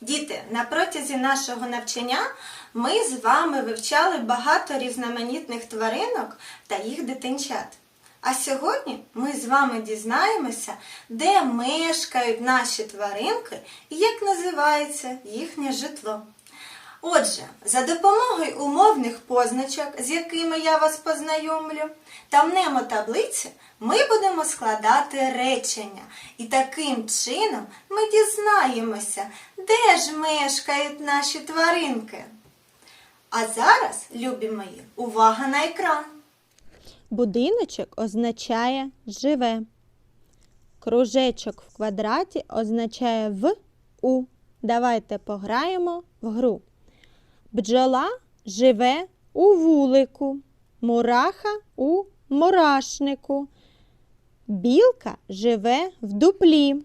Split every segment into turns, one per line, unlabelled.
Діти, на протязі нашого навчання ми з вами вивчали багато різноманітних тваринок та їх дитинчат. А сьогодні ми з вами дізнаємося, де мешкають наші тваринки і як називається їхнє житло. Отже, за допомогою умовних позначок, з якими я вас познайомлю, та мнемотаблиці ми будемо складати речення. І таким чином ми дізнаємося, де ж мешкають наші тваринки. А зараз, любі мої, увага на екран.
Будиночок означає живе. Кружечок в квадраті означає в у. Давайте пограємо в гру. Бджола живе у вулику, мураха у мурашнику. Білка живе в дуплі,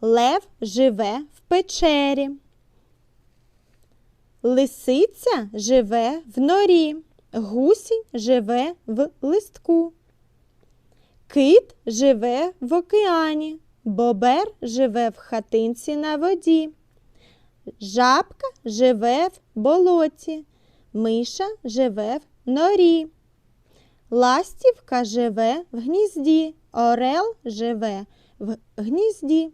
лев живе в печері. Лисиця живе в норі, гусінь живе в листку. Кит живе в океані, бобер живе в хатинці на воді. Жабка живе в болоті, миша живе в норі. Ластівка живе в гнізді, орел живе в гнізді.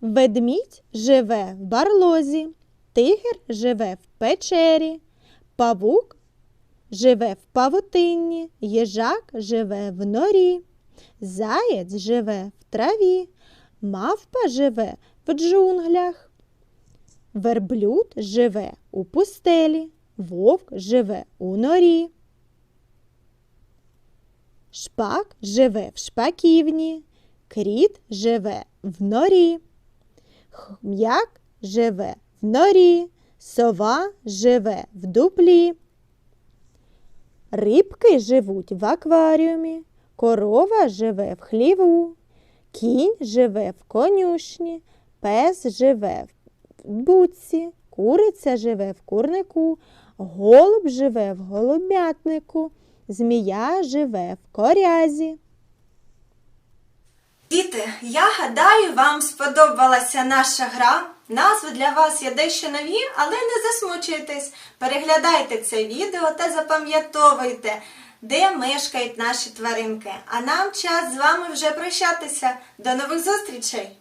Ведмідь живе в барлозі, тигр живе в печері, павук живе в павутинні, їжак живе в норі, заєць живе в траві, мавпа живе в джунглях, верблюд живе у пустелі, вовк живе у норі. Шпак живе в шпаківні, кріт живе в норі. Хм'як живе в норі, сова живе в дуплі. Рибки живуть в акваріумі, корова живе в хліву, кінь живе в конюшні, пес живе в буці, куриця живе в курнику, голуб живе в голубятнику, змія живе в корязі.
Діти, я гадаю, вам сподобалася наша гра. Назви для вас є дещо нові, але не засмучуйтесь. Переглядайте це відео та запам'ятовуйте, де мешкають наші тваринки. А нам час з вами вже прощатися. До нових зустрічей!